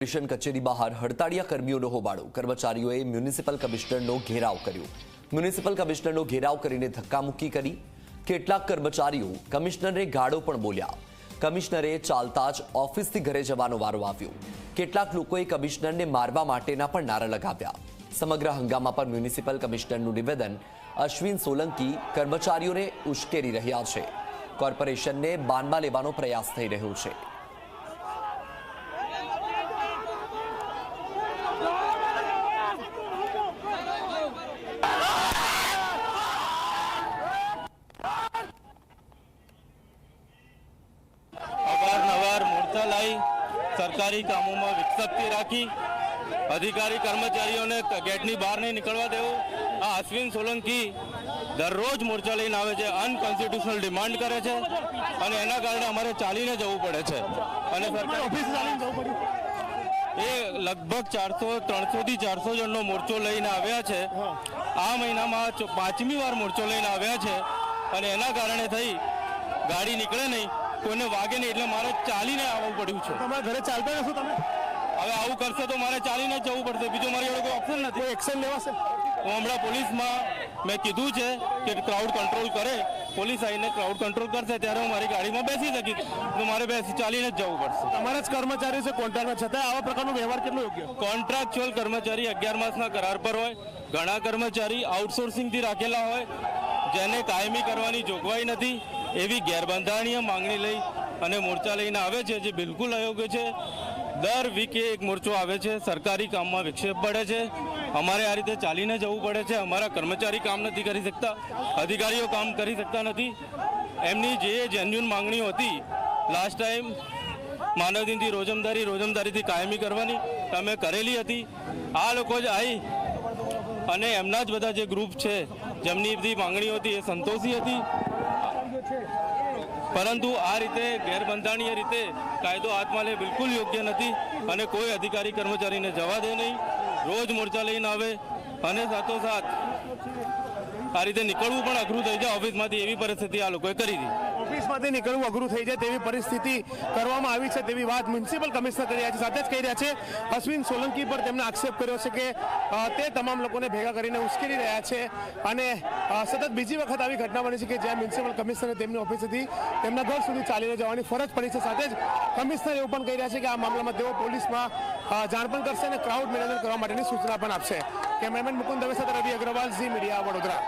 Corporation કચેરી બહાર હડતાળિયા કર્મીઓનો હોબાળો. કર્મચારીઓએ મ્યુનિસિપલ કમિશનરનો ઘેરાવ કર્યો. મ્યુનિસિપલ કમિશનરનો ઘેરાવ કરીને ધક્કામુક્કી કરી. કેટલાક કર્મચારીઓ કમિશનરને ગાળો પણ બોલ્યા. કમિશનરે ચાલતા જ ઓફિસથી ઘરે જવાનો વારો આવ્યો. કેટલાક લોકોએ કમિશનરને મારવા માટેના પણ નારા લગાવ્યા. સમગ્ર હંગામા પર મ્યુનિસિપલ કમિશનરનું નિવેદન અશ્વિન સોલંકી કર્મચારીઓને ઉશ્કેરી રહ્યા છે. કોર્પોરેશનને બાનમાં લેવાનો પ્રયાસ થઈ રહ્યો છે. સરકારી કામોમાં વિક્ષેપથી રાખી અધિકારી કર્મચારીઓને ગેટની બહાર નહીં નીકળવા દેવું. આ અશ્વિન સોલંકી દરરોજ મોરચા લઈને આવે છે અનકોન્સ્ટિટ્યુશનલ ડિમાન્ડ કરે છે અને એના કારણે અમારે ચાલીને જવું પડે છે. અને સરકાર ઓફિસ એ લગભગ ચારસો ત્રણસોથી ચારસો જણનો મોરચો લઈને આવ્યા છે. આ મહિનામાં પાંચમી વાર મોરચો લઈને આવ્યા છે. અને એના કારણે થઈ ગાડી નીકળે નહીં. કોઈને વાગે નહીં એટલે મારે ચાલીને આવવું પડ્યું છે. તમારા ઘરે ચાલતા નથી તમે? હવે આવું કરશે તો મારે ચાલીને જ જવું પડશે બીજું મારી જોડે કોઈ ઓપ્શન નથી. એક્શન લેવાશે? હું હમણાં પોલીસમાં મેં કીધું છે કે ક્રાઉડ કંટ્રોલ કરે. પોલીસ આવીને ક્રાઉડ કંટ્રોલ કરશે ત્યારે હું મારી ગાડીમાં બેસી શકીશ. તો મારે બેસી ચાલીને જ જવું પડશે. તમારા જ કર્મચારી છે કોન્ટ્રાક્ટમાં છતાં આવા પ્રકારનો વ્યવહાર કેટલો યોગ્ય? કોન્ટ્રાક્ચ્યુઅલ કર્મચારી અગિયાર માસના કરાર પર હોય ઘણા કર્મચારી આઉટસોર્સિંગથી રાખેલા હોય જેને કાયમી કરવાની જોગવાઈ નથી. એવી ગેરબંધારણીય માંગણી લઈ અને મોરચા લઈને આવે છે, જે બિલકુલ અયોગ્ય છે. દર વીકે એક મોરચો આવે છે, સરકારી કામમાં વિક્ષેપ પડે છે. અમારે આ રીતે ચાલીને જવું પડે છે. અમારા કર્મચારી કામ નથી કરી શકતા, અધિકારીઓ કામ કરી શકતા નથી. એમની જે જેન્યુન માંગણીઓ હતી લાસ્ટ ટાઈમ માનવદિનથી રોજમદારી, રોજમદારીથી કાયમી કરવાની તમે કરેલી હતી. આ લોકો જ આવી અને એમના જ બધા જે ગ્રુપ છે, જેમની બધી માંગણીઓ હતી એ સંતોષી હતી. પરંતુ આ રીતે ગેરબંધારણીય રીતે કાયદો હાથમાં લે બિલકુલ યોગ્ય નથી અને કોઈ અધિકારી કર્મચારીને જવા દે નહીં. રોજ મોરચા લઈને આવે અને સાથોસાથ આ રીતે નીકળવું પણ અઘરું થઈ જાય ઓફિસમાંથી એવી પરિસ્થિતિ આ લોકોએ કરી હતી ઓફિસમાંથી નીકળવું અઘરું થઈ જાય તેવી પરિસ્થિતિ કરવામાં આવી છે તેવી વાત મ્યુનિસિપલ કમિશનર કરી રહ્યા છે, સાથે જ કહી રહ્યા છે, અશ્વિન સોલંકી પર તેમણે આક્ષેપ કર્યો છે કે તે તમામ લોકોને ભેગા કરીને ઉશ્કેરી રહ્યા છે અને સતત બીજી વખત આવી ઘટના બની છે કે જ્યાં મ્યુનિસિપલ કમિશનરે તેમની ઓફિસેથી તેમના ઘર સુધી ચાલીને જવાની ફરજ પડી છે. સાથે જ કમિશનર એવું પણ કહી રહ્યા છે કે આ મામલામાં તેઓ પોલીસમાં જાણ પણ કરશે અને ક્રાઉડ મેનેજમેન્ટ કરવા માટેની સૂચના પણ આપશે. કેમેરામેન મુકુંદ દવે સાથે રવિ અગ્રવાલ, ઝી મીડિયા વડોદરા.